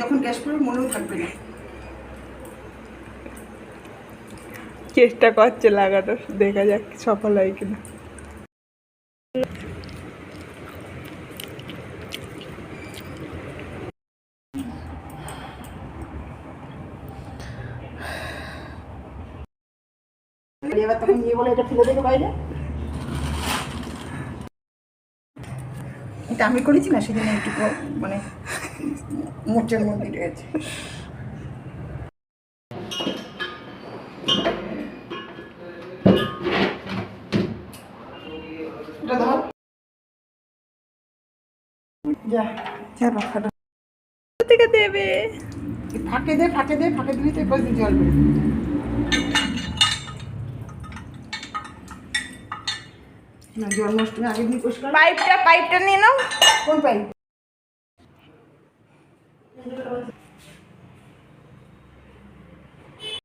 যখন গ্যাস পড়বে মনেও থাকবে না। চেষ্টা করছে লাগানোর দেখা যাক সফল হয় কিনা। এবার তখন গিয়ে বলে এটা ফেলে দেবে বাইরে? এটা আমি করেছি না সেজন্য একটু মানে মোচের মধ্যে রয়েছে দেবে? ফাঁকে দে ফাঁকে দে, ফাঁকে দিলে তো জল না জন্মাষ্টমী আগের দিন পরিষ্কার। পাইপটা পাইপটা নিয়ে নাও। কোন পাইপ?